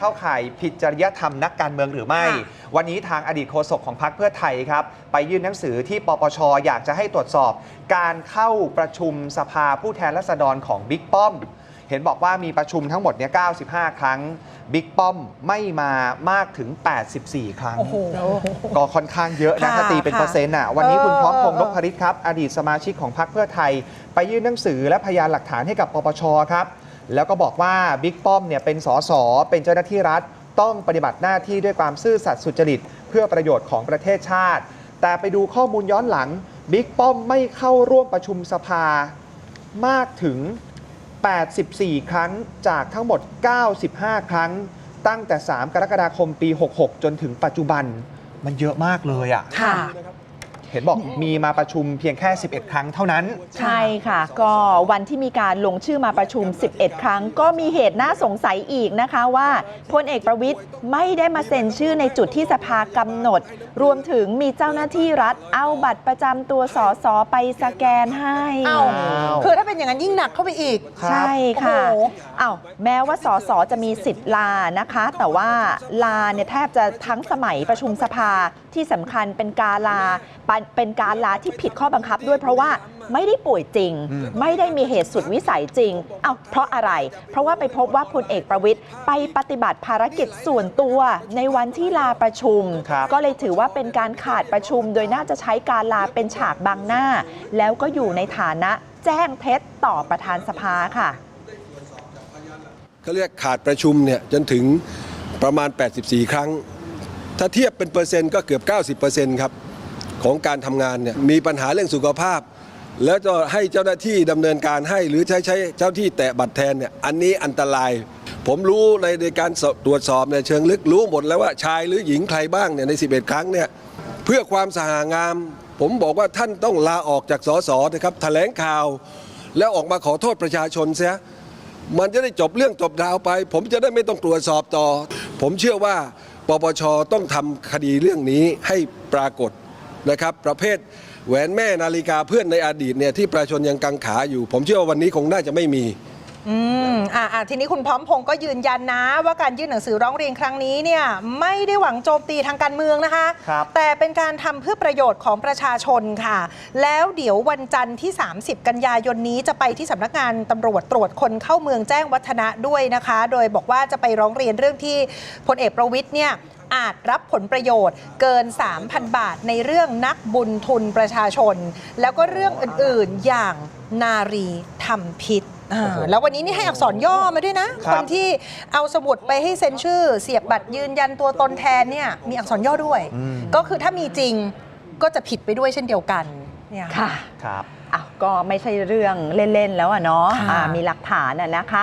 เข้าข่ายผิดจริยธรรมนักการเมืองหรือไม่ค่ะวันนี้ทางอดีตโฆษกของพรรคเพื่อไทยครับ ไปยื่นหนังสือที่ปปชอยากจะให้ตรวจสอบ การเข้าประชุมสภาผู้แทนราษฎรของบิ๊กป้อม เห็นบอกว่ามีประชุมทั้งหมดเนี่ย95 ครั้งบิ๊กป้อมไม่มามากถึง 84 ครั้งโอ้โหก็ค่อนข้างเยอะนะค่ะถ้าตีเป็นค่ะเปอร์เซ็นต์อะ วันนี้เออคุณพร้อมพงษ์เอนอพฤทธิ์ครับ อดีตสมาชิกของพรรคเพื่อไทย ไปยื่นหนังสือและพยานหลักฐานให้กับปปชครับ แล้วก็บอกว่าบิ๊กป้อมเนี่ยเป็นสสเป็นเจ้าหน้าที่รัฐ ต้องปฏิบัติหน้าที่ด้วยความซื่อสัตย์สุจริต เพื่อประโยชน์ของประเทศชาติ แต่ไปดูข้อมูลย้อนหลังบิ๊กป้อมไม่เข้าร่วมประชุมสภามากถึง 84 ครั้งจากทั้งหมด 95 ครั้ง ตั้งแต่ 3 กรกฎาคมปี 66 จนถึงปัจจุบันมันเยอะมากเลยอะ่ะค่ะ เห็นบอกมีมาประชุมเพียงแค่ 11 ครั้งเท่านั้น ใช่ค่ะ ก็วันที่มีการลงชื่อมาประชุม 11 ครั้ง ก็มีเหตุน่าสงสัยอีกนะคะว่าพลเอกประวิทย์ไม่ได้มาเซ็นชื่อในจุดที่สภากำหนด รวมถึงมีเจ้าหน้าที่รัฐเอาบัตรประจำตัวสอสอไปสแกนให้เอ้าวคือถ้าเป็นอย่างนั้นยิ่งหนักเข้าไปอีก ใช่ค่ะโอ้โหอ้าวแม้ว่าสสจะมีสิทธิ์ลานะคะ แต่ว่าลาเนี่ยแทบจะทั้งสมัยประชุมสภาที่สำคัญเป็นการลาเป็นเป็นการลาที่ผิดข้อบังคับด้วยเพราะว่าไม่ได้ป่วยจริงอืมไม่ได้มีเหตุสุดวิสัยจริง เอ้าเพราะอะไร เพราะว่าไปพบว่าพลเอกประวิทย์ไปปฏิบัติภารกิจส่วนตัวในวันที่ลาประชุมครับก็เลยถือว่าเป็นการขาดประชุม โดยน่าจะใช้การลาเป็นฉากบังหน้า แล้วก็อยู่ในฐานะแจ้งเท็จต่อประธานสภาค่ะเขาเรียกขาดประชุมเนี่ยจนถึงประมาณ 84 ครั้ง ถ้าเทียบเป็นเปอร์เซ็นต์ก็เกือบ 90%ครับ ของการทำงานเนี่ยมีปัญหาเรื่องสุขภาพ แล้วจะให้เจ้าหน้าที่ดำเนินการให้หรือใช้ใช้เจ้าที่แตะบัตรแทนเนี่ยอันนี้อันตราย ผมรู้ในในการตรวจสอบเนี่ยเชิงลึกรู้หมดแล้วว่าชายหรือหญิงใครบ้างเนี่ยใน 11 ครั้งเนี่ยเพื่อความสง่างาม ผมบอกว่าท่านต้องลาออกจากสสนะครับแถลงข่าว แล้วออกมาขอโทษประชาชนเสียมันจะได้จบเรื่องจบราวไป ผมจะได้ไม่ต้องตรวจสอบต่อ ผมเชื่อว่าปปชต้องทำคดีเรื่องนี้ให้ปรากฏ นะครับประเภทแหวนแม่นาฬิกาเพื่อนในอดีตเนี่ยที่ประชาชนยังกังขาอยู่ ผมเชื่อว่าวันนี้คงน่าจะไม่มี อืมอ่าอ่าทีนี้คุณพร้อมพงศ์ก็ยืนยันนะ ว่าการยื่นหนังสือร้องเรียนครั้งนี้เนี่ยไม่ได้หวังโจมตีทางการเมืองนะคะ ครับแต่เป็นการทำเพื่อประโยชน์ของประชาชนค่ะ แล้วเดี๋ยววันจันทร์ที่ 30 กันยายนนี้จะไปที่สำนักงานตำรวจตรวจคนเข้าเมืองแจ้งวัฒนะด้วยนะคะ โดยบอกว่าจะไปร้องเรียนเรื่องที่พลเอกประวิทย์เนี่ย อาจรับผลประโยชน์เกิน 3,000 บาทในเรื่องนักบุญทุนประชาชน แล้วก็เรื่องอื่นๆอย่างนารีทำผิดอ่าโอ้โหแล้ววันนี้นี่ให้อักษรย่อมาด้วยนะครัคบนที่เอาสมุดไปให้เซ็นชื่อ เสียบบัตรยืนยันตัวตนแทนเนี่ยมีอักษรย่อด้วย อืม ก็คือถ้ามีจริงก็จะผิดไปด้วยเช่นเดียวกันเนี่ย ค่ะ ครับ อ้าวก็ไม่ใช่เรื่องเล่น ๆ แล้วอะเนาะค่ะ อ่ามีหลักฐานอะนะคะ